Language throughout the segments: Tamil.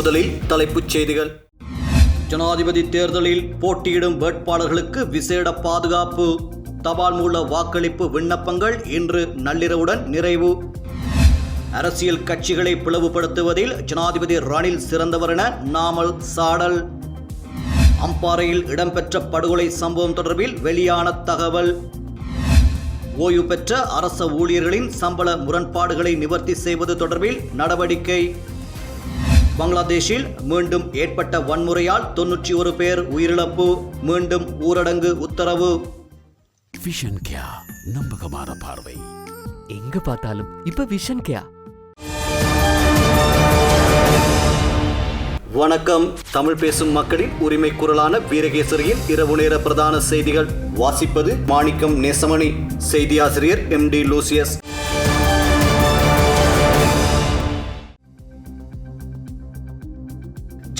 முதலில் தலைப்புச் செய்திகள். ஜனாதிபதி தேர்தலில் போட்டியிடும் வேட்பாளர்களுக்கு விசேட பாதுகாப்பு. தபால் மூல வாக்களிப்பு விண்ணப்பங்கள் இன்று நள்ளிரவுடன் நிறைவு. அரசியல் கட்சிகளை பிளவுபடுத்துவதில் ஜனாதிபதி ரணில் சிறந்தவர் என நாமல் சாடல். அம்பாறையில் இடம்பெற்ற படுகொலை சம்பவம் தொடர்பில் வெளியான தகவல். ஓய்வு பெற்ற அரச ஊழியர்களின் சம்பள முரண்பாடுகளை நிவர்த்தி செய்வது தொடர்பில் நடவடிக்கை. பங்களாதேஷில் மீண்டும் ஏற்பட்ட வன்முறையால் தொன்னூற்றி ஒரு பேர் உயிரிழப்பு. மீண்டும் ஊரடங்கு உத்தரவு. விஷன் கியா நம்பகமான பார்வை. எங்க பார்த்தாலும் இப்ப விஷன் கேயா வணக்கம். தமிழ் பேசும் மக்களின் உரிமை குரலான வீரகேசரியின் இரவு நேர பிரதான செய்திகள். வாசிப்பது மாணிக்கம் நேசமணி. செய்தியாசிரியர் எம் டி லூசியஸ்.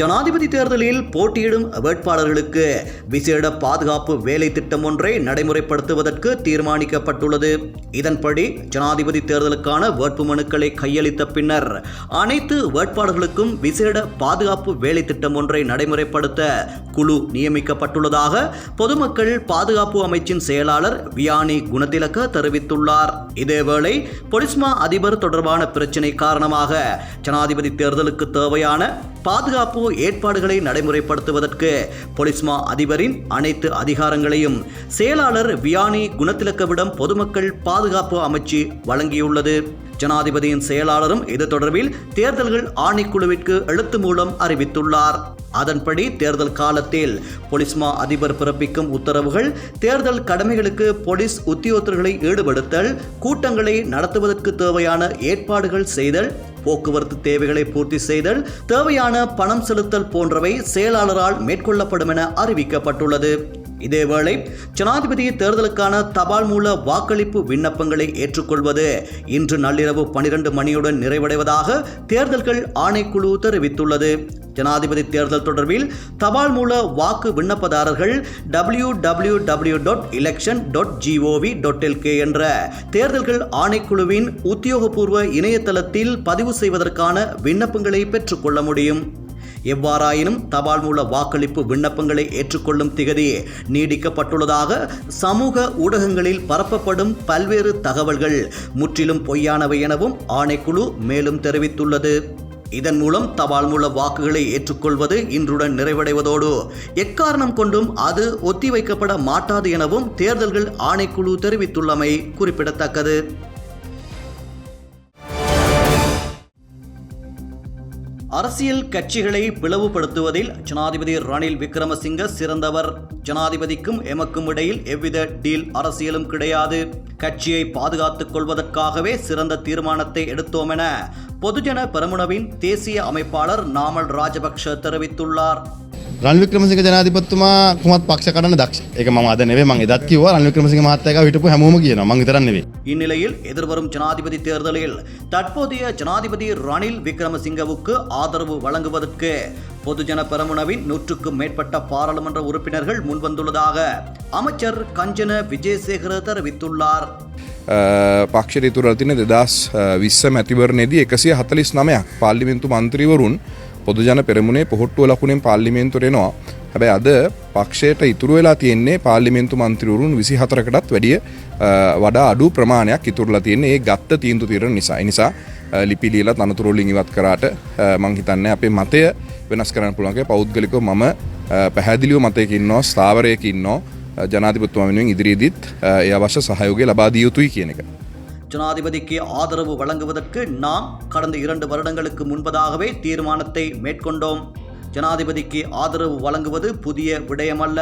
ஜனாதிபதி தேர்தலில் போட்டியிடும் வேட்பாளர்களுக்கு விசேட பாதுகாப்பு வேலை திட்டம் ஒன்றை நடைமுறைப்படுத்துவதற்கு தீர்மானிக்கப்பட்டுள்ளது. இதன்படி ஜனாதிபதி தேர்தலுக்கான வேட்புமனுக்களை கையளித்த பின்னர் அனைத்து வேட்பாளர்களுக்கும் விசேட பாதுகாப்பு வேலை திட்டம் ஒன்றை நடைமுறைப்படுத்த குழு நியமிக்கப்பட்டுள்ளதாக பொதுமக்கள் பாதுகாப்பு அமைச்சின் செயலாளர் வியானி குணதிலக தெரிவித்துள்ளார். இதேவேளை பொலிஸ்மா அதிபர் தொடர்பான பிரச்சினை காரணமாக ஜனாதிபதி தேர்தலுக்கு தேவையான பாதுகாப்பு ஏற்பாடுகளை நடைமுறைப்படுத்துவதற்கு பொலிஸ்மா அதிபரின் அனைத்து அதிகாரங்களையும் செயலாளர் வியானி குணத்திலக்கவிடம் பொதுமக்கள் பாதுகாப்பு அமைச்சு வழங்கியுள்ளது. ஜனாதிபதியின் செயலாளரும் இது தொடர்பில் தேர்தல்கள் ஆணைக்குழுவிற்கு எழுத்து மூலம் அறிவித்துள்ளார். அதன்படி தேர்தல் காலத்தில் பொலிஸ்மா அதிபர் பிறப்பிக்கும் உத்தரவுகள் தேர்தல் கடமைகளுக்கு போலீஸ் உத்தியோகத்தர்களை ஈடுபடுத்தல் கூட்டங்களை நடத்துவதற்கு தேவையான ஏற்பாடுகள் செய்தல் போக்குவரத்து தேவைகளை பூர்த்தி செய்தல் தேவையான பணம் செலுத்தல் போன்றவை செயலாளரால் மேற்கொள்ளப்படும் என அறிவிக்கப்பட்டுள்ளது. இதேவேளை ஜனாதிபதி தேர்தலுக்கான தபால் மூல வாக்களிப்பு விண்ணப்பங்களை ஏற்றுக்கொள்வது இன்று நள்ளிரவு பனிரெண்டு மணியுடன் நிறைவடைவதாக தேர்தல்கள் ஆணைக்குழு தெரிவித்துள்ளது. ஜனாதிபதி தேர்தல் தொடர்பில் தபால் மூல வாக்கு விண்ணப்பதாரர்கள் W W W dot election dot GOV dot LK என்ற தேர்தல்கள் ஆணைக்குழுவின் உத்தியோகபூர்வ இணையதளத்தில் பதிவு செய்வதற்கான விண்ணப்பங்களை பெற்றுக்கொள்ள முடியும். எவ்வாறாயினும் தபால் மூல வாக்களிப்பு விண்ணப்பங்களை ஏற்றுக்கொள்ளும் திகதி நீடிக்கப்பட்டுள்ளதாக சமூக ஊடகங்களில் பரப்பப்படும் பல்வேறு தகவல்கள் முற்றிலும் பொய்யானவை எனவும் ஆணைக்குழு மேலும் தெரிவித்துள்ளது. இதன் மூலம் தபால் மூல வாக்குகளை ஏற்றுக்கொள்வது இன்றுடன் நிறைவடைவதோடு எக்காரணம் கொண்டும் அது ஒத்திவைக்கப்பட மாட்டாது எனவும் தேர்தல்கள் ஆணைக்குழு தெரிவித்துள்ளமை குறிப்பிடத்தக்கது. அரசியல் கட்சிகளை பிளவுபடுத்துவதில் ஜனாதிபதி ரணில் விக்ரமசிங்க சிறந்தவர். ஜனாதிபதிக்கும் எமக்கும் இடையில் எவ்வித டீல் அரசியலும் கிடையாது. கட்சியை பாதுகாத்துக் கொள்வதற்காகவே சிறந்த தீர்மானத்தை எடுத்தோம் என பொதுஜன பெரமுனவின் தேசிய அமைப்பாளர் நாமல் ராஜபக்ஷ தெரிவித்துள்ளார். රන් වික්‍රමසිංහ ජනාධිපතිතුමා කුමත් පක්ෂ කඩන්න දක්ෂ. ඒක මම අද නෙවෙයි මම එදත් කිව්වා රන් වික්‍රමසිංහ මහත්තයා ගාව හිටපු හැමෝම කියනවා මං විතරක් නෙවෙයි. இந்நிலையில் எதிர்வரும் ஜனாதிபதி தேர்தலில் தற்போதைய ஜனாதிபதி ரணில் விக்ரமசிங்கவுக்கு ஆதரவு வழங்குவதற்கு பொதுஜன பெரமுனவின் நூற்றுக்கும் மேற்பட்ட பாராளுமன்ற உறுப்பினர்கள் முன்வந்துள்ளதாக அமைச்சர் கஞ்சன விஜயசேகர தெரிவித்துள்ளார் පක්ෂ ඉතුරල් තින දෙදස් විස්ස මැතිවරණයේදී එකසිය හතලිස් නමයක් පාල්ලිමෙන්තු මන්ත්‍රීවරුන් පොදුජන පෙරමුණේ පොහොට්ටුව ලකුණෙන් පාල්ලිමෙන්තුරෙනවා හැබැයි අද පක්ෂයට ඉතුරු වෙලා තියෙන්නේ පාල්ලිමෙන්තු මන්ත්‍රීවරුන් විසි හතරකටත් වැඩිය වඩා අඩු ප්‍රමාණයක් ඉතුරලා තියෙන්නේ ඒ ගත්ත තීන්දු තිරණ නිසා නිසා ලිපිලියලා තනතුරුලින් ඉවත් කරාට මං හිතන්නේ අපේ මතය වෙනස් කරන්න පුළුවන්ගේ පෞද්ගලිකව මම පැහැදිලිව මතයක ඉන්නවා ස්ථාවරයක ඉන්නවා ජනාධිපත්තුම වෙනුවෙන් ඉදිරියේදීත් ඒ අවශ්‍ය සහයෝගය ලබා දිය යුතුයි කියන එක. ஜனாதிபதிக்கு ஆதரவு வழங்குவதற்கு நாம் கடந்த இரண்டு வருடங்களுக்கு முன்பதாகவே தீர்மானத்தை மேற்கொண்டோம். ஜனாதிபதிக்கு ஆதரவு வழங்குவது புதிய விடயமல்ல.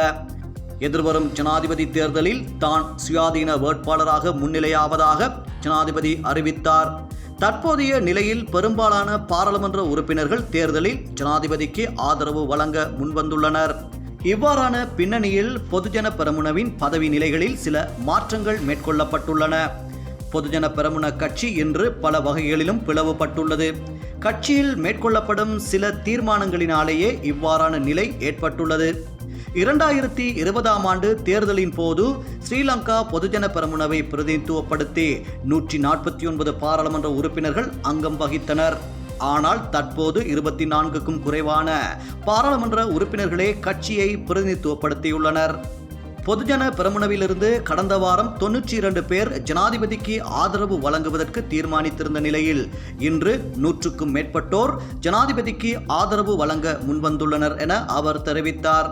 எதிர்வரும் ஜனாதிபதி தேர்தலில் தான் சுயாதீன வேட்பாளராக முன்னிலையாவதாக ஜனாதிபதி அறிவித்தார். தற்போதைய நிலையில் பெரும்பாலான பாராளுமன்ற உறுப்பினர்கள் தேர்தலில் ஜனாதிபதிக்கு ஆதரவு வழங்க முன்வந்துள்ளனர். இவ்வாறான பின்னணியில் பொதுஜன பெரமுனவின் பதவி நிலைகளில் சில மாற்றங்கள் மேற்கொள்ளப்பட்டுள்ளன. பொதுஜன பெரமுன கட்சி இன்று பல வகைகளிலும் பிளவுபட்டுள்ளது. கட்சியில் மேற்கொள்ளப்படும் சில தீர்மானங்களினாலேயே இவ்வாறான நிலை ஏற்பட்டுள்ளது. இரண்டாயிரத்தி இருபதாம் ஆண்டு தேர்தலின் போது ஸ்ரீலங்கா பொதுஜன பெரமுனவை பிரதிநிதித்துவப்படுத்தி நூற்றி நாற்பத்தி ஒன்பது பாராளுமன்ற உறுப்பினர்கள் அங்கம் வகித்தனர். ஆனால் தற்போது இருபத்தி நான்குக்கும் குறைவான பாராளுமன்ற உறுப்பினர்களே கட்சியை பிரதிநிதித்துவப்படுத்தியுள்ளனர். பொதுஜன பெரமுனவிலிருந்து கடந்த வாரம் தொன்னூற்றி இரண்டு பேர் ஜனாதிபதிக்கு ஆதரவு வழங்குவதற்கு தீர்மானித்திருந்த நிலையில் இன்று நூற்றுக்கும் மேற்பட்டோர் ஜனாதிபதிக்கு ஆதரவு வழங்க முன்வந்துள்ளனர் என அவர் தெரிவித்தார்.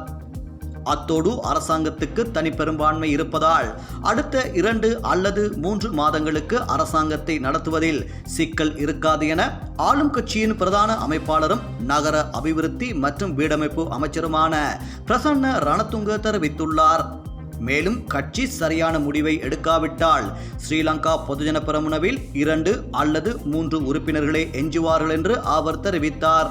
அத்தோடு அரசாங்கத்துக்கு தனிப்பெரும்பான்மை இருப்பதால் அடுத்த இரண்டு அல்லது மூன்று மாதங்களுக்கு அரசாங்கத்தை நடத்துவதில் சிக்கல் இருக்காது என ஆளும் கட்சியின் பிரதான அமைப்பாளரும் நகர அபிவிருத்தி மற்றும் வீடமைப்பு அமைச்சருமான பிரசன்ன ரணதுங்க தெரிவித்துள்ளார். மேலும் கட்சி சரியான முடிவை எடுக்காவிட்டால் ஸ்ரீலங்கா பொதுஜன பெரமுனவில் இரண்டு அல்லது மூன்று உறுப்பினர்களே எஞ்சுவார்கள் என்று அவர் தெரிவித்தார்.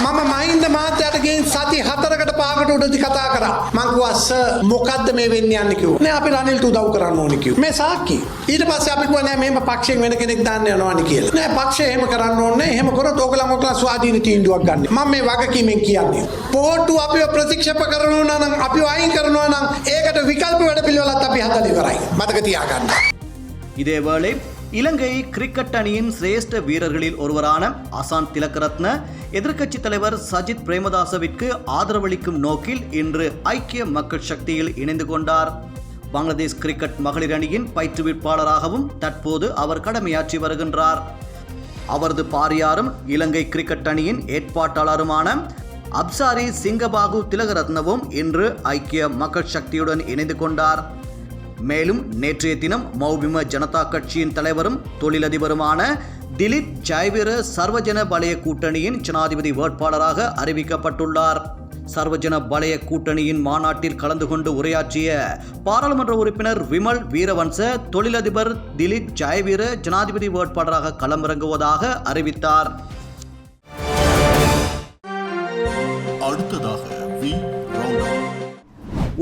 මම මහින්ද මාත්‍යයට ගෙන් සති හතරකට පාකට උඩදි කතා කරා මංකුවා සර් මොකද්ද මේ වෙන්න යන්නේ කිව්වා නෑ අපි රනිල්ට උදව් කරන්න ඕනේ කිව්වා මේ සාක්කි ඊට පස්සේ අපි කිව්වා නෑ මෙහෙම පක්ෂයෙන් වෙන කෙනෙක් දාන්න යනවානි කියලා නෑ පක්ෂය එහෙම කරන්න ඕනේ එහෙම කරොත් ඕගොල්ලෝ ඔකලා ස්වාධීන තීන්දුවක් ගන්න මම මේ වගකීමෙන් කියන්නේ පොහොට්ටු අපිව ප්‍රතික්ෂේප කරනවා නම් අපිව අයින් කරනවා නම් ඒකට විකල්ප වැඩපිළිවෙලත් අපි හදලා ඉවරයි මතක තියාගන්න இதேவேளை இலங்கை கிரிக்கெட் அணியின் சிரேஷ்ட வீரர்களில் ஒருவரான அசான் திலக்கரத்ன எதிர்க்கட்சித் தலைவர் சஜித் பிரேமதாசவிற்கு ஆதரவளிக்கும் நோக்கில் இன்று ஐக்கிய மக்கள் சக்தியில் இணைந்து கொண்டார். பங்களாதேஷ் கிரிக்கெட் மகளிர் அணியின் பயிற்றுவிப்பாளராகவும் தற்போது அவர் கடமையாற்றி வருகின்றார். அவரது பாரியாரும் இலங்கை கிரிக்கெட் அணியின் ஏற்பாட்டாளருமான அப்சாரி சிங்கபாகு திலகரத்னவும் இன்று ஐக்கிய மக்கள் சக்தியுடன் இணைந்து கொண்டார். மேலும் நேற்றைய தினம் மௌபிம ஜனதா கட்சியின் தலைவரும் தொழிலதிபருமான திலீப் ஜெயவீர சர்வஜன பலய கூட்டணியின் ஜனாதிபதி வேட்பாளராக அறிவிக்கப்பட்டுள்ளார். சர்வஜன பலய கூட்டணியின் மாநாட்டில் கலந்து கொண்டு உரையாற்றிய பாராளுமன்ற உறுப்பினர் விமல் வீரவன்ச தொழிலதிபர் திலீப் ஜெயவீர ஜனாதிபதி வேட்பாளராக களமிறங்குவதாக அறிவித்தார். அடுத்ததாக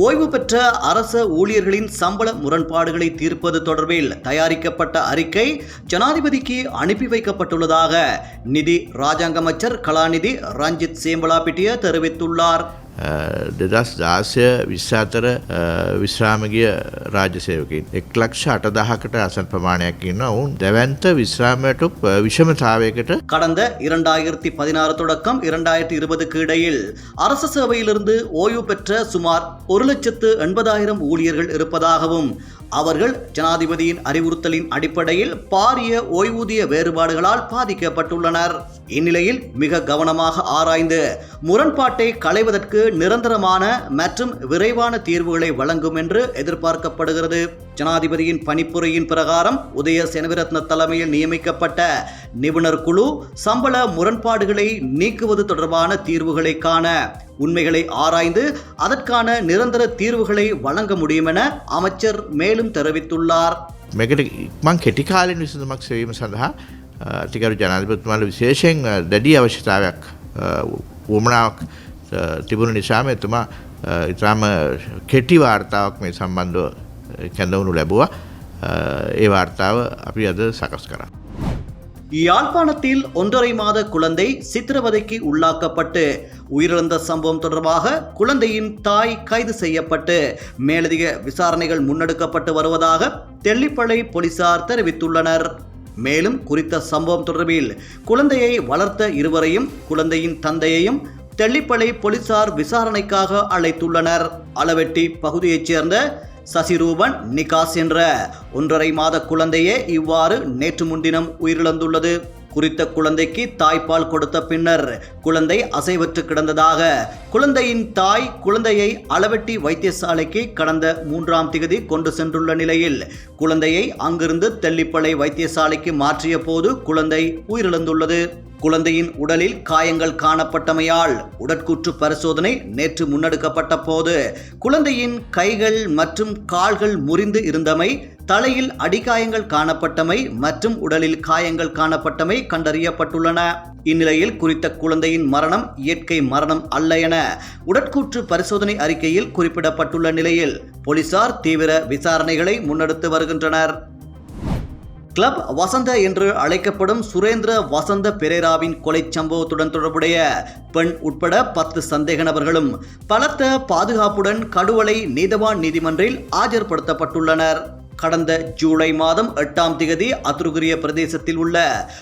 ஓய்வு பெற்ற அரச ஊழியர்களின் சம்பள முரண்பாடுகளை தீர்ப்பது தொடர்பில் தயாரிக்கப்பட்ட அறிக்கை ஜனாதிபதிக்கு அனுப்பி வைக்கப்பட்டுள்ளதாக நிதி ராஜாங்க அமைச்சர் கலாநிதி ரஞ்சித் சேம்பலாபிட்டிய தெரிவித்துள்ளார். දෙදස් දාසය විශ්සාතර විශ්‍රාමගිය රාජසයවකින් එක් ලක්ෂ අටදහකට අසන් ප්‍රමාණයක් ඉන්න ඔවුන් දැවන්ත විශ්‍රාමයටුක් විෂමතාවයකට கடந்த இரண்டாயிரத்தி பதினாறு தொடக்கம் இரண்டாயிரத்தி இருபதுக்கு இடையில் அரசு சேவையிலிருந்து ஓய்வு பெற்ற சுமார் ஒரு லட்சத்து எண்பதாயிரம் ஊழியர்கள் இருப்பதாகவும் அவர்கள் ஜனாதிபதியின் அறிவுறுத்தலின் அடிப்படையில் பாரிய ஓய்வூதிய வேறுபாடுகளால் பாதிக்கப்பட்டுள்ளனர். இந்நிலையில் மிக கவனமாக ஆராய்ந்து முரண்பாட்டை களைவதற்கு நிரந்தரமான மற்றும் விரைவான தீர்வுகளை வழங்கும் என்று எதிர்பார்க்கப்படுகிறது. ஜனாதிபதியின் பணிப்புரையின் பிரகாரம் உதய செனவிரத்ன தலைமையில் நியமிக்கப்பட்ட நிபுணர் குழு சம்பள முரண்பாடுகளை நீக்குவது தொடர்பான தீர்வுகளை காண உண்மைகளை ஆராய்ந்து அதற்கான நிரந்தர தீர்வுகளை வழங்க முடியும் என அமைச்சர் மேலும் தெரிவித்துள்ளார் මේකට ඉක්මං කෙටිකාලෙන් විසඳමක් සවීම සඳහා ටිකරු ජනාධිපත්තුමාල විශේෂයෙන් දැඩි අවශ්‍යතාවයක් වුවමනාවක් තිබුණ නිසාම එතුමා ඉතාම කෙටි වාර්තාවක් මේ සම්බන්ධව කැඳවුණු ලැබුවා ඒ වාර්තාව අපි අද සකස් කරා. யாழ்ப்பாணத்தில் ஒன்றரை மாத குழந்தை சித்திரவதைக்கு உள்ளாக்கப்பட்டு உயிரிழந்த சம்பவம் தொடர்பாக குழந்தையின் தாய் கைது செய்யப்பட்டு மேலதிக விசாரணைகள் முன்னெடுக்கப்பட்டு வருவதாக தெல்லிப்பளை போலீசார் தெரிவித்துள்ளனர். மேலும் குறித்த சம்பவம் தொடர்பில் குழந்தையை வளர்த்த இருவரையும் குழந்தையின் தந்தையையும் தெல்லிப்பளை போலீசார் விசாரணைக்காக அழைத்துள்ளனர். அளவெட்டி பகுதியைச் சேர்ந்த சசிரூபன் நிகாஸ் என்ற ஒன்றரை மாத குழந்தையே இவ்வாறு நேற்று முன்தினம் உயிரிழந்துள்ளது. குறித்த குழந்தைக்கு தாய்ப்பால் கொடுத்த பின்னர் குழந்தை அசைவற்று கிடந்ததாக குழந்தையின் தாய் குழந்தையை அளவெட்டி வைத்தியசாலைக்கு கடந்த மூன்றாம் திகதி கொண்டு சென்றுள்ள நிலையில் குழந்தையை அங்கிருந்து தெல்லிப்பளை வைத்தியசாலைக்கு மாற்றிய போது குழந்தை உயிரிழந்துள்ளது. குழந்தையின் உடலில் காயங்கள் காணப்பட்டமையால் உடற்கூற்று பரிசோதனை நேற்று முன்னெடுக்கப்பட்ட போது குழந்தையின் கைகள் மற்றும் கால்கள் முறிந்து இருந்தமை தலையில் அடிகாயங்கள் காணப்பட்டமை மற்றும் உடலில் காயங்கள் காணப்பட்டமை கண்டறியப்பட்டுள்ளன. இந்நிலையில் குறித்த குழந்தையின் மரணம் இயற்கை மரணம் அல்ல என உடற்கூற்று பரிசோதனை அறிக்கையில் குறிப்பிடப்பட்டுள்ள நிலையில் போலீசார் தீவிர விசாரணைகளை முன்னெடுத்து வருகின்றனர். கிளப் வசந்த என்று அழைக்கப்படும் சுரேந்திர வசந்த பெரேராவின் கொலை சம்பவத்துடன் தொடர்புடைய பெண் உட்பட பத்து சந்தேக நபர்களும் பலத்த பாதுகாப்புடன் கடுவலை நீதவான் நீதிமன்றில் ஆஜர்படுத்தப்பட்டுள்ளனர். கடந்த ஜூலை மாதம் எட்டாம் திகதி அத்துருகிரிய பிரதேசத்தில் உள்ள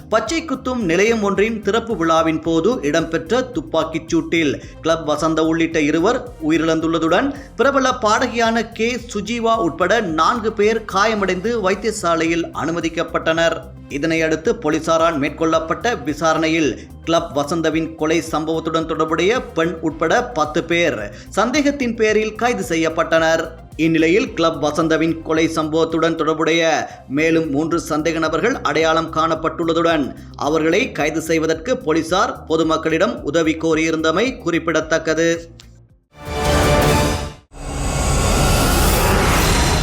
பச்சை குத்தும் நிலையம் ஒன்றின் திறப்பு விழாவின் போது இடம்பெற்ற துப்பாக்கிச் சூட்டில் கிளப் வசந்த உள்ளிட்ட இருவர் உயிரிழந்துள்ளதுடன் பிரபல பாடகியான கே சுஜீவா உட்பட நான்கு பேர் காயமடைந்து வைத்தியசாலையில் அனுமதிக்கப்பட்டனர். இதனையடுத்து போலீசாரால் மேற்கொள்ளப்பட்ட விசாரணையில் கிளப் வசந்தவின் கொலை சம்பவத்துடன் தொடர்புடைய பெண் உட்பட பத்து பேர் சந்தேகத்தின் பேரில் கைது செய்யப்பட்டனர். இந்நிலையில் கிளப் வசந்தவின் கொலை சம்பவத்துடன் தொடர்புடைய மேலும் மூன்று சந்தேக நபர்கள் அடையாளம் காணப்பட்டுள்ளதுடன் அவர்களை கைது செய்வதற்கு போலீசார் பொதுமக்களிடம் உதவி கோரியிருந்தமை குறிப்பிடத்தக்கது.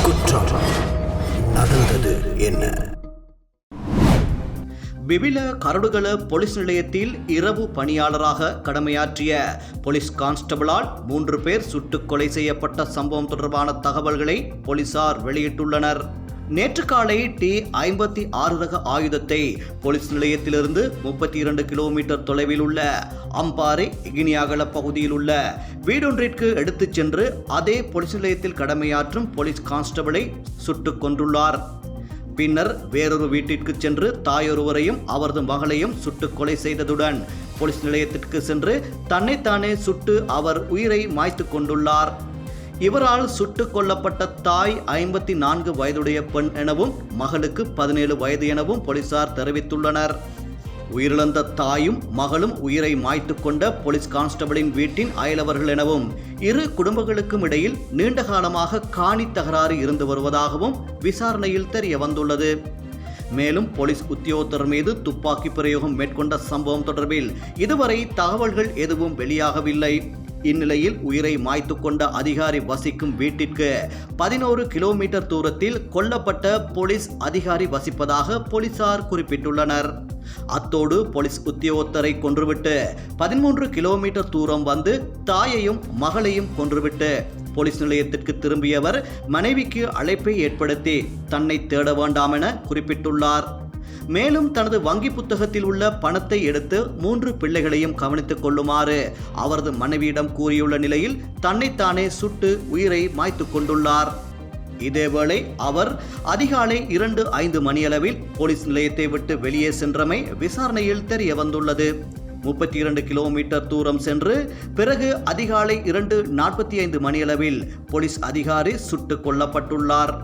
குற்றம் நடந்தது என்ன? விபில கரடுகள போலீஸ் நிலையத்தில் இரவு பணியாளராக கடமையாற்றிய போலீஸ் கான்ஸ்டபிளால் மூன்று பேர் சுட்டுக் கொலை செய்யப்பட்ட சம்பவம் தொடர்பான தகவல்களை போலீசார் வெளியிட்டுள்ளனர். நேற்று காலை டி ஐம்பத்தி ஆறு ரக ஆயுதத்தை போலீஸ் நிலையத்திலிருந்து முப்பத்தி இரண்டு கிலோமீட்டர் தொலைவில் உள்ள அம்பாறை இகினியாகல பகுதியில் உள்ள வீடொன்றிற்கு எடுத்துச் சென்று அதே போலீஸ் நிலையத்தில் கடமையாற்றும் போலீஸ் கான்ஸ்டபிளை சுட்டுக் கொன்றுள்ளார். பின்னர் வேறொரு வீட்டிற்கு சென்று தாயொருவரையும் அவரது மகளையும் சுட்டு கொலை செய்ததுடன் போலீஸ் நிலையத்திற்கு சென்று தன்னைத்தானே சுட்டு அவர் உயிரை மாய்த்து கொண்டுள்ளார். இவரால் சுட்டுக் கொல்லப்பட்ட தாய் ஐம்பத்தி நான்கு வயதுடைய பெண் எனவும் மகளுக்கு பதினேழு வயது எனவும் போலீசார் தெரிவித்துள்ளனர். உயிரிழந்த தாயும் மகளும் உயிரை மாய்த்து கொண்ட போலீஸ் கான்ஸ்டபிளின் வீட்டின் அயலவர்கள் எனவும் இரு குடும்பங்களுக்கும் இடையில் நீண்ட காலமாக காணி தகராறு இருந்து வருவதாகவும் விசாரணையில் தெரிய வந்துள்ளது. மேலும் போலீஸ் உத்தியோகத்தர் மீது துப்பாக்கி பிரயோகம் மேற்கொண்ட சம்பவம் தொடர்பில் இதுவரை தகவல்கள் எதுவும் வெளியாகவில்லை. இந்நிலையில் உயிரை மாய்த்து கொண்ட அதிகாரி வசிக்கும் வீட்டிற்கு பதினோரு கிலோமீட்டர் தூரத்தில் கொல்லப்பட்ட போலீஸ் அதிகாரி வசிப்பதாக போலீசார் குறிப்பிட்டுள்ளனர். அத்தோடு போலீஸ் உத்தியோகத்தரை கொன்றுவிட்டு பதிமூன்று கிலோமீட்டர் தூரம் வந்து தாயையும் மகளையும் கொன்றுவிட்டு போலீஸ் நிலையத்திற்கு திரும்பியவர் மனைவிக்கு அழைப்பை ஏற்படுத்தி தன்னை தேட வேண்டாம் என குறிப்பிட்டுள்ளார். மேலும் தனது வங்கி புத்தகத்தில் உள்ள பணத்தை எடுத்து மூன்று பிள்ளைகளையும் கவனித்துக் கொள்ளுமாறு அவரது மனைவியிடம் கூறியுள்ள நிலையில் தன்னைத்தானே சுட்டு உயிரை மாய்த்து கொண்டுள்ளார். இதேவேளை அவர் அதிகாலை இரண்டு ஐந்து மணியளவில் போலீஸ் நிலையத்தை விட்டு வெளியே சென்றமை விசாரணையில் தெரிய வந்துள்ளது. முப்பத்தி இரண்டு கிலோமீட்டர் தூரம் சென்று பிறகு அதிகாலை இரண்டு நாற்பத்தி ஐந்து மணியளவில் போலீஸ் அதிகாரி சுட்டுக் கொல்லப்பட்டுள்ளார்.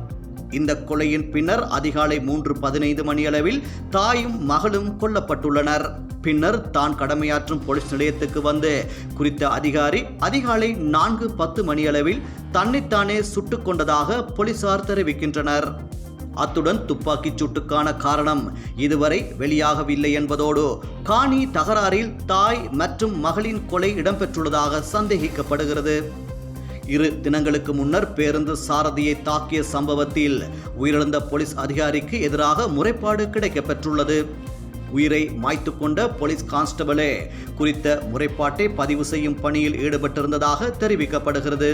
இந்த கொலையின் பின்னர் அதிகாலை மூன்று பதினைந்து மணியளவில் தாயும் மகளும் கொல்லப்பட்டுள்ளனர். பின்னர் தான் கடமையாற்றும் போலீஸ் நிலையத்துக்கு வந்து குறித்த அதிகாரி அதிகாலை நான்கு பத்து மணியளவில் தன்னைத்தானே சுட்டுக் கொண்டதாக போலீசார் தெரிவிக்கின்றனர். அத்துடன் துப்பாக்கிச் சூட்டுக்கான காரணம் இதுவரை வெளியாகவில்லை என்பதோடு காணி தகராறில் தாய் மற்றும் மகளின் கொலை இடம்பெற்றுள்ளதாக சந்தேகிக்கப்படுகிறது. இரு தினங்களுக்கு முன்னர் பேருந்து சாரதியை தாக்கிய சம்பவத்தில் உயிரிழந்த போலீஸ் அதிகாரிக்கு எதிராக முறைப்பாடு கிடைக்கப்பெற்றுள்ளது. உயிரை மாய்த்து கொண்ட போலீஸ் கான்ஸ்டபிளே குறித்த முறைப்பாட்டை பதிவு செய்யும் பணியில் ஈடுபட்டிருந்ததாக தெரிவிக்கப்படுகிறது.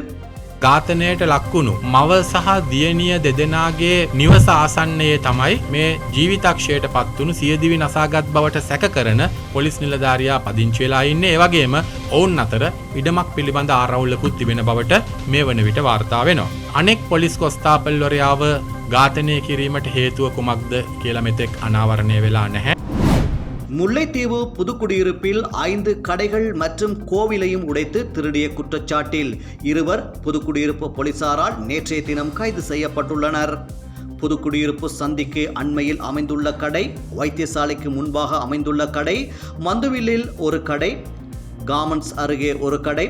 ඝාතනයට ලක්වුණු මව සහ දියණිය දෙදෙනාගේ නිවස ආසන්නයේ තමයි මේ ජීවිතක්ෂයට පත්වුණු සියදිවි නසාගත් බවට සැක කරන පොලිස් නිලධාරයා පදිංචි වෙලා ඉන්නේ ඒ වගේම ඔවුන් අතර ඉඩමක් පිළිබඳ ආරවුල්ලකුත් තිබෙන බවට මේ වන විට වාර්තා වෙනවා. අනෙක් පොලිස් කොස්තාපල්වරයාව ඝාතනය කිරීමට හේතුව කුමක්ද කියලා මෙතෙක් අනාවරණය වෙලා නැහැ. முல்லைத்தீவு புதுக்குடியிருப்பில் ஐந்து கடைகள் மற்றும் கோவிலையும் உடைத்து திருடிய குற்றச்சாட்டில் இருவர் புதுக்குடியிருப்பு போலீசாரால் நேற்றைய தினம் கைது செய்யப்பட்டுள்ளனர். புதுக்குடியிருப்பு சந்திக்கு அண்மையில் அமைந்துள்ள கடை வைத்தியசாலைக்கு முன்பாக அமைந்துள்ள கடை மந்துவில்லில் ஒரு கடை காமன்ஸ் அருகே ஒரு கடை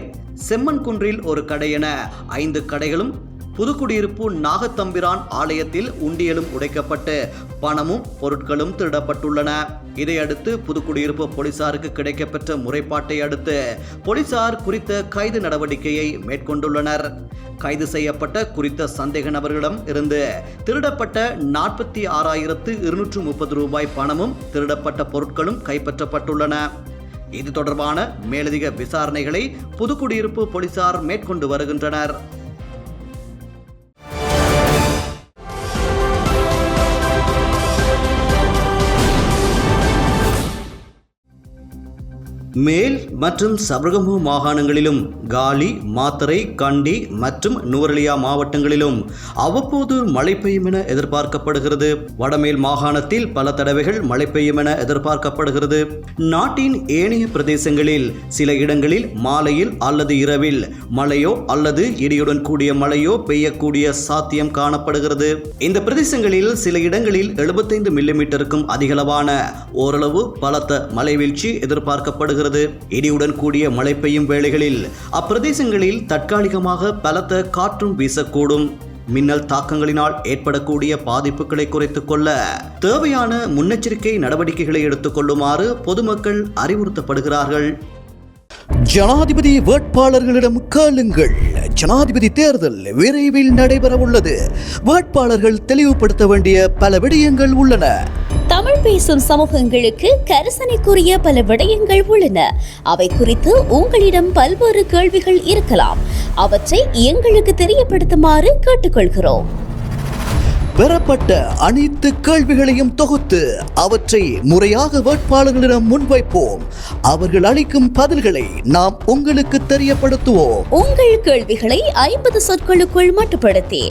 செம்மன் குன்றில் ஒரு கடை என ஐந்து கடைகளும் புதுக்குடியிருப்பு நாகத்தம்பிரான் ஆலயத்தில் உண்டியலும் உடைக்கப்பட்டு பணமும் பொருட்களும் திருடப்பட்டுள்ளன. இதையடுத்து புதுக்குடியிருப்பு போலீசாருக்கு கிடைக்கப்பெற்ற முறைப்பாட்டை அடுத்து போலீசார் குறித்த கைது நடவடிக்கையை மேற்கொண்டுள்ளனர். கைது செய்யப்பட்ட குறித்த சந்தேக நபர்களிடம் இருந்து திருடப்பட்ட நாற்பத்தி ஆறாயிரத்து இருநூற்று முப்பது ரூபாய் பணமும் திருடப்பட்ட பொருட்களும் கைப்பற்றப்பட்டுள்ளன. இது தொடர்பான மேலதிக விசாரணைகளை புதுக்குடியிருப்பு போலீசார் மேற்கொண்டு வருகின்றனர். மேல் மற்றும் சபரகமு மாகாணங்களிலும் காலி மாத்தரை கண்டி மற்றும் நுவரலியா மாவட்டங்களிலும் அவ்வப்போது மழை பெய்யும் என எதிர்பார்க்கப்படுகிறது. வடமேல் மாகாணத்தில் பல தடவைகள் மழை பெய்யும் என எதிர்பார்க்கப்படுகிறது. நாட்டின் ஏனைய பிரதேசங்களில் சில இடங்களில் மாலையில் அல்லது இரவில் மழையோ அல்லது இடியுடன் கூடிய மழையோ பெய்யக்கூடிய சாத்தியம் காணப்படுகிறது. இந்த பிரதேசங்களில் சில இடங்களில் 75 மில்லிமீட்டருக்கும் அதிகளவான ஓரளவு பலத்த மழை வீழ்ச்சி எதிர்பார்க்கப்படுகிறது இடியுடன் கூடிய மழை பெய்யும் வேளைகளில் அப்பிரதேசங்களில் தற்காலிகமாக பலத்த காற்றும் வீசக்கூடும். மின்னல் தாக்கங்களினால் ஏற்படக்கூடிய பாதிப்புகளை குறைத்துக் கொள்ள தேவையான முன்னெச்சரிக்கை நடவடிக்கைகளை எடுத்துக்கொள்ளுமாறு பொதுமக்கள் அறிவுறுத்தப்படுகிறார்கள். ஜனாதிபதி வேட்பாளர்களிடம் கேளுங்கள். ஜனாதிபதி தேர்தல் விரைவில் நடைபெற உள்ளது வேட்பாளர்கள் தெளிவுபடுத்த வேண்டிய பல விடயங்கள் உள்ளன. தமிழ் பேசும் சமூகங்களுக்கு கரிசனைக்குரிய பல விடயங்கள் உள்ளன. அவை குறித்து உங்களிடம் பல்வேறு கேள்விகள் இருக்கலாம். அவற்றை எங்களுக்கு தெரியப்படுத்துமாறு கேட்டுக்கொள்கிறோம். பெறப்பட்ட அனைத்து கேள்விகளையும் தொகுத்து அவற்றை முறையாக வேட்பாளர்களிடம் முன்வைப்போம். அவர்கள் அளிக்கும் பதில்களை நாம் உங்களுக்கு தெரியப்படுத்துவோம். உங்கள் கேள்விகளை ஐம்பது சொற்களுக்குள் மட்டுப்படுத்தி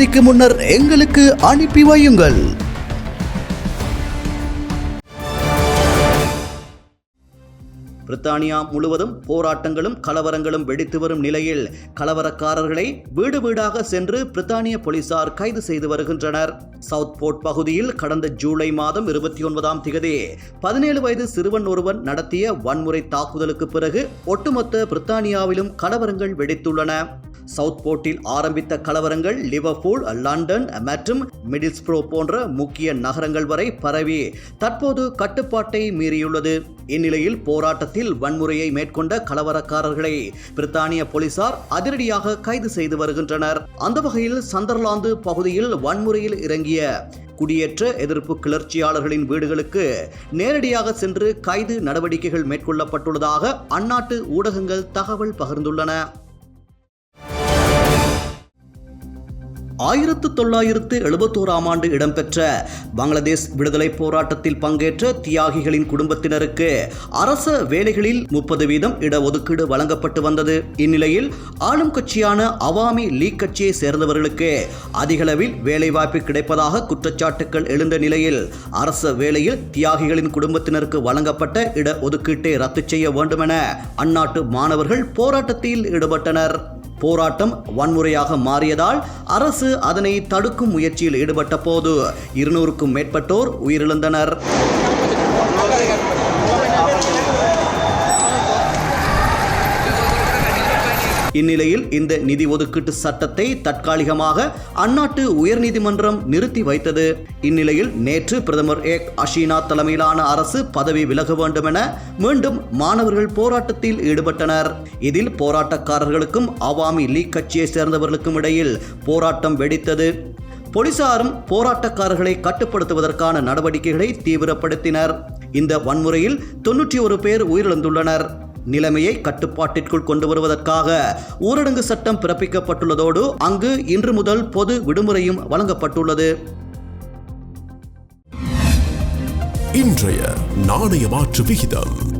தேதிக்கு முன்னர் எங்களுக்கு அனுப்பி வையுங்கள். பிரித்தானியா முழுவதும் போராட்டங்களும் கலவரங்களும் வெடித்து வரும் நிலையில் கலவரக்காரர்களை வீடு வீடாக சென்று பிரித்தானிய போலீசார் கைது செய்து வருகின்றனர். சவுத் போர்ட் பகுதியில் கடந்த ஜூலை மாதம் இருபத்தி ஒன்பதாம் திகதி பதினேழு வயது சிறுவன் ஒருவன் நடத்திய வன்முறை தாக்குதலுக்கு பிறகு ஒட்டுமொத்த பிரித்தானியாவிலும் கலவரங்கள் வெடித்துள்ளன. சவுத் போர்ட்டில் ஆரம்பித்த கலவரங்கள் லிவர்பூல் லண்டன் மற்றும் மிடில்ஸ்ப்ரோ போன்ற முக்கிய நகரங்கள் வரை பரவி தற்போது கட்டுப்பாட்டை மீறியுள்ளது. இந்நிலையில் போராட்டத்தில் வன்முறையை மேற்கொண்ட கலவரக்காரர்களை பிரித்தானிய போலீசார் அதிரடியாக கைது செய்து வருகின்றனர். அந்த வகையில் சந்தர்லாந்து பகுதியில் வன்முறையில் இறங்கிய குடியேற்ற எதிர்ப்பு கிளர்ச்சியாளர்களின் வீடுகளுக்கு நேரடியாக சென்று கைது நடவடிக்கைகள் மேற்கொள்ளப்பட்டுள்ளதாக அந்நாட்டு ஊடகங்கள் தகவல் பகிர்ந்துள்ளன. ஆயிரத்து தொள்ளாயிரத்து எழுபத்தோராம் ஆண்டு இடம்பெற்ற பங்களாதேஷ் விடுதலை போராட்டத்தில் பங்கேற்ற தியாகிகளின் குடும்பத்தினருக்கு அரச வேலைகளில் முப்பது வீதம் இடஒதுக்கீடு வழங்கப்பட்டு வந்தது. இந்நிலையில் ஆளும் கட்சியான அவாமி லீக் கட்சியை சேர்ந்தவர்களுக்கு அதிகளவில் வேலைவாய்ப்பு கிடைப்பதாக குற்றச்சாட்டுகள் எழுந்த நிலையில் அரச வேலையில் தியாகிகளின் குடும்பத்தினருக்கு வழங்கப்பட்ட இட ஒதுக்கீட்டை ரத்து செய்ய வேண்டுமென அந்நாட்டு மாணவர்கள் போராட்டத்தில் ஈடுபட்டனர். போராட்டம் வன்முறையாக மாறியதால் அரசு அதனை தடுக்கும் முயற்சியில் ஈடுபட்ட போது இருநூறுக்கும் மேற்பட்டோர் உயிரிழந்தனர். இந்நிலையில் இந்த நிதி ஒதுக்கீட்டு சட்டத்தை தற்காலிகமாக அந்நாட்டு உயர்நீதிமன்றம் நிறுத்தி வைத்தது. இந்நிலையில் நேற்று பிரதமர் ஏக் அஷீனா தலைமையிலான அரசு பதவி விலக வேண்டும் என மீண்டும் மாணவர்கள் போராட்டத்தில் ஈடுபட்டனர். இதில் போராட்டக்காரர்களுக்கும் அவாமி லீக் கட்சியை சேர்ந்தவர்களுக்கும் இடையில் போராட்டம் வெடித்தது. போலீசாரும் போராட்டக்காரர்களை கட்டுப்படுத்துவதற்கான நடவடிக்கைகளை தீவிரப்படுத்தினர். இந்த வன்முறையில் தொன்னூற்றி ஒரு பேர் உயிரிழந்துள்ளனர். நிலைமையை கட்டுப்பாட்டிற்குள் கொண்டு வருவதற்காக ஊரடங்கு சட்டம் பிறப்பிக்கப்பட்டுள்ளதோடு அங்கு இன்று முதல் பொது விடுமுறையும் வழங்கப்பட்டுள்ளது. இன்றைய நாணய மாற்று விகிதம்.